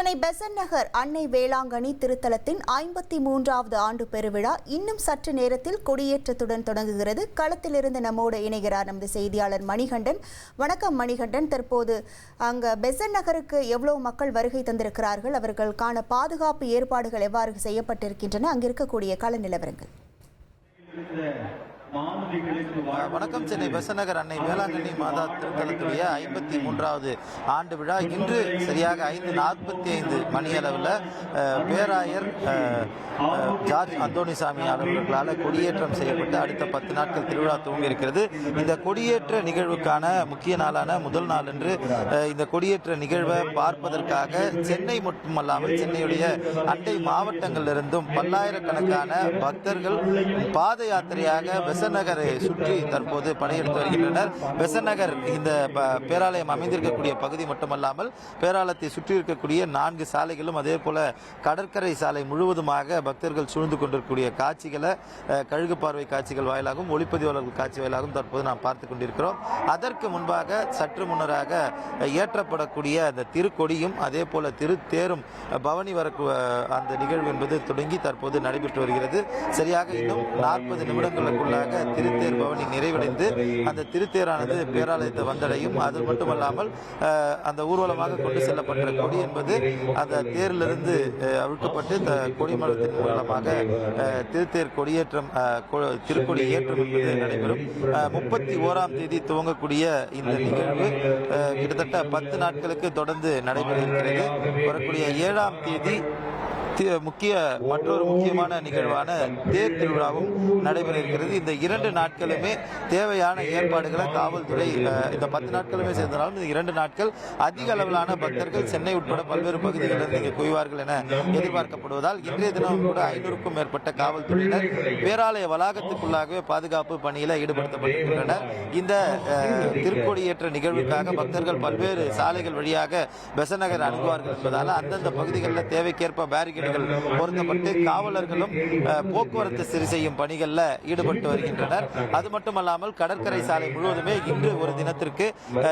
சென்னை பெசன் நகர் அன்னை வேளாங்கண்ணி திருத்தலத்தின் ஐம்பத்தி மூன்றாவது ஆண்டு பெருவிழா இன்னும் சற்று நேரத்தில் கொடியேற்றத்துடன் தொடங்குகிறது. களத்திலிருந்து நம்மோடு இணைகிறார் நமது செய்தியாளர் மணிகண்டன். வணக்கம் மணிகண்டன். தற்போது அங்க பெசன் நகருக்கு எவ்வளவு மக்கள் வருகை தந்திருக்கிறார்கள்? அவர்களுக்கான பாதுகாப்பு ஏற்பாடுகள் எவ்வாறு செய்யப்பட்டிருக்கின்றன? அங்கிருக்கக்கூடிய கள நிலவரங்கள். வணக்கம் சென்னை பெசநகர் அன்னை வேளாங்கண்ணி மாதா திருத்தலத்துடைய ஐம்பத்தி மூன்றாவது ஆண்டு விழா. இன்று சரியாக ஐந்து நாற்பத்தி ஐந்து மணி அளவில் பேராயர் ஜார்ஜ் அந்தோணிசாமி அவர்களால் கொடியேற்றம் செய்யப்பட்டு அடுத்த பத்து நாட்கள் திருவிழா துவங்கி இருக்கிறது இந்த கொடியேற்ற நிகழ்வுக்கான முக்கிய நாளான முதல் நாள் என்று இந்த கொடியேற்ற நிகழ்வை பார்ப்பதற்காக சென்னை மட்டுமல்லாமல் சென்னையுடைய அண்டை மாவட்டங்களிலிருந்தும் பல்லாயிரக்கணக்கான பக்தர்கள் பாத யாத்திரையாக பெசநகரை சுற்றி தற்போது படையெடுத்து வருகின்றனர். பெசநகர் இந்த ப- பேராலயம் அமைந்திருக்கக்கூடிய பகுதி மட்டுமல்லாமல் பேராலயத்தை சுற்றி இருக்கக்கூடிய நான்கு சாலைகளும் அதே போல கடற்கரை சாலை முழுவதுமாக பக்தர்கள் சூழ்ந்து கொண்டிருக்கக்கூடிய காட்சிகளை கழுகு பார்வை காட்சிகள் வாயிலாகவும் ஒளிப்பதிவாளர்கள் காட்சி வாயிலாகவும் தற்போது நாம் பார்த்து கொண்டிருக்கிறோம். அதற்கு முன்பாக சற்று முன்னராக ஏற்றப்படக்கூடிய அந்த திருக்கொடியும் அதே போல திருத்தேரும் பவனி வர அந்த நிகழ்வு என்பது தொடங்கி தற்போது நடைபெற்று வருகிறது. சரியாக இன்னும் நாற்பது நிமிடங்களுக்குள்ளாக திருத்தேர் பவனி நிறைவடைந்து அந்த திருத்தேரானது பேராலயத்தை வந்தடையும். அது மட்டுமல்லாமல் அந்த ஊர்வலமாக கொண்டு செல்லப்பட்ட கொடி என்பது அந்த தேரிலிருந்து அவிழ்க்கப்பட்டு இந்த கொடிமரத்தின் மூலமாக அஹ், திருத்தேர் கொடியேற்றம் அஹ், திருக்கொடி ஏற்றம் என்பது நடைபெறும். முப்பத்தி ஓராம் தேதி துவங்கக்கூடிய இந்த நிகழ்வு அஹ், கிட்டத்தட்ட பத்து நாட்களுக்கு தொடர்ந்து நடைபெற இருக்கிறது. வரக்கூடிய ஏழாம் தேதி முக்கிய மற்றொரு முக்கியமான நிகழ்வான தேர் திருவிழாவும் நடைபெற இருக்கிறது. இந்த இரண்டு நாட்களுமே தேவையான ஏற்பாடுகளை காவல்துறை இந்த பத்து நாட்களுமே சேர்ந்தனாலும் இந்த இரண்டு நாட்கள் அதிக அளவிலான பக்தர்கள் சென்னை உட்பட பல்வேறு பகுதிகளிலிருந்து இங்கே குவிவார்கள் என எதிர்பார்க்கப்படுவதால் இன்றைய தினம் கூட ஐநூறுக்கும் மேற்பட்ட காவல்துறையினர் பேராலய வளாகத்துக்குள்ளாகவே பாதுகாப்பு பணியில் ஈடுபடுத்தப்பட்டிருக்கின்றனர். இந்த திருக்கொடியேற்ற நிகழ்வுக்காக பக்தர்கள் பல்வேறு சாலைகள் வழியாக பெசநகர் அணுகுவார்கள் என்பதால் அந்தந்த பகுதிகளில் தேவைக்கேற்ப பேரிகேட் பேரிகேடுகள் பொருந்தப்பட்டு காவலர்களும் போக்குவரத்து சரி செய்யும் பணிகளில் ஈடுபட்டு வருகின்றனர். அது மட்டுமல்லாமல் கடற்கரை சாலை முழுவதுமே இன்று ஒரு தினத்திற்கு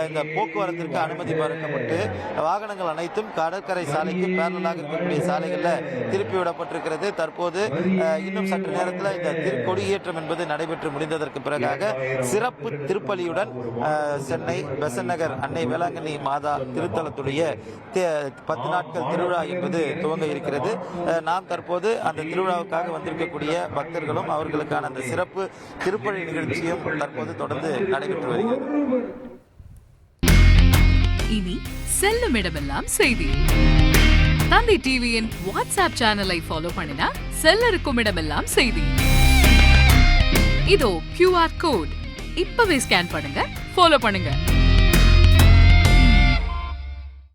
இந்த போக்குவரத்திற்கு அனுமதி மறுக்கப்பட்டு வாகனங்கள் அனைத்தும் கடற்கரை சாலைக்கு பேரலாக இருக்கக்கூடிய சாலைகளில் திருப்பி விடப்பட்டிருக்கிறது தற்போது இன்னும் சற்று நேரத்தில் இந்த திருக்கொடியேற்றம் என்பது நடைபெற்று முடிந்ததற்கு பிறகாக சிறப்பு திருப்பலியுடன் சென்னை பெசன் நகர் அன்னை வேளாங்கண்ணி மாதா திருத்தலத்துடைய தே- பத்து நாட்கள் திருவிழா என்பது துவங்க இருக்கிறது. நாம் தற்போது அந்த திருவிழாவுக்காக வந்திருக்கக்கூடிய பக்தர்களும் அவர்களுக்கான அந்த சிறப்பு திருப்பழி நிகழ்ச்சியும் தற்போது தொடர்ந்து நடைபெற்று வருகிறது. இனி செல்லும் இடமெல்லாம் செய்தி. தந்தி டிவியின் வாட்ஸ்அப் சேனலை ஃபாலோ பண்ணினா செல்ல இருக்கும் இடமெல்லாம் செய்தி. இதோ கியூஆர் கோட் இப்பவே ஸ்கேன் பண்ணுங்க ஃபாலோ பண்ணுங்க.